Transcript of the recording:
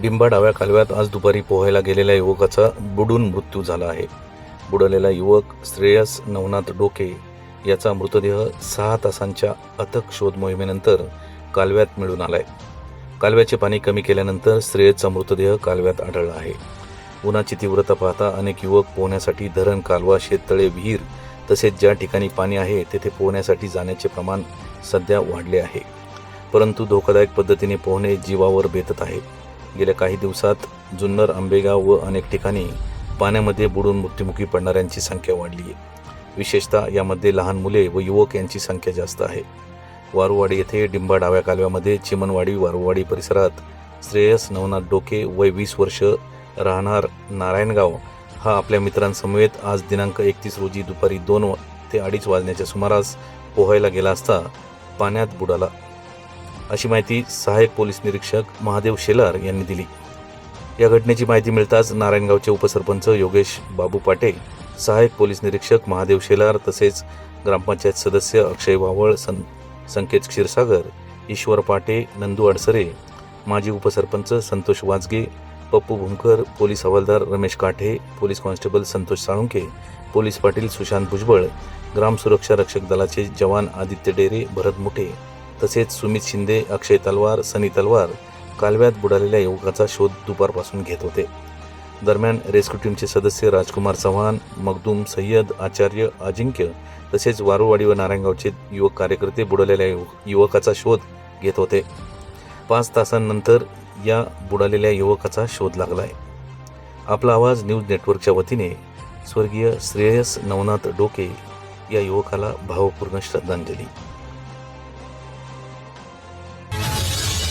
डिंबा डाव्या कालव्यात आज दुपारी पोहायला गेलेल्या युवकाचा बुडून मृत्यू झाला आहे. बुडलेला युवक श्रेयस नवनाथ डोके याचा मृतदेह सहा तासांच्या अथक शोध मोहिमेनंतर कालव्यात मिळून आलाय. कालव्याचे पाणी कमी केल्यानंतर श्रेयसचा मृतदेह कालव्यात आढळला आहे. उन्हाची तीव्रता पाहता अनेक युवक पोहण्यासाठी धरण कालवा शेततळे विहीर तसेच ज्या ठिकाणी पाणी आहे तेथे पोहण्यासाठी जाण्याचे प्रमाण सध्या वाढले आहे. परंतु धोकादायक पद्धतीने पोहणे जीवावर बेतत आहे. गेल्या काही दिवसात जुन्नर आंबेगाव व अनेक ठिकाणी पाण्यामध्ये बुडून मृत्युमुखी पडणाऱ्यांची संख्या वाढली आहे. विशेषतः यामध्ये लहान मुले व युवक यांची संख्या जास्त आहे. वारुवाडी येथे डिंबा डाव्या कालव्यामध्ये चिमनवाडी वारुवाडी परिसरात श्रेयस नवनाथ डोके वय वीस वर्ष राहणार नारायणगाव हा आपल्या मित्रांसमवेत आज दिनांक एकतीस रोजी दुपारी दोन ते अडीच वाजण्याच्या सुमारास पोहायला गेला असता पाण्यात बुडाला. अशी माहिती सहाय्यक पोलीस निरीक्षक महादेव शेलार यांनी दिली. या घटनेची माहिती मिळताच नारायणगावचे उपसरपंच योगेश बाबू पाटे सहाय्यक पोलीस निरीक्षक महादेव शेलार तसेच ग्रामपंचायत सदस्य अक्षय वावळ सं संकेत क्षीरसागर ईश्वर पाटे नंदू अडसरे माजी उपसरपंच संतोष वाजगे पप्पू भुंकर पोलीस हवालदार Ramesh Kathe police constable Santosh Salunke police Patil Sushant Bhujbal ग्राम सुरक्षा रक्षक दलाचे जवान आदित्य डेरे भरत मुठे तसेच सुमित शिंदे अक्षय तलवार सनी तलवार कालव्यात बुडालेल्या युवकाचा शोध दुपारपासून घेत होते. दरम्यान रेस्क्यू टीमचे सदस्य राजकुमार चव्हाण मखदूम सय्यद आचार्य अजिंक्य तसेच वारुवाडी व नारायणगावचे युवक कार्यकर्ते बुडालेल्या युवकाचा शोध घेत होते. पाच तासांनंतर या बुडालेल्या युवकाचा शोध लागलाय. आपला आवाज न्यूज नेटवर्कच्या वतीने स्वर्गीय श्रेयस नवनाथ डोके या युवकाला भावपूर्ण श्रद्धांजली.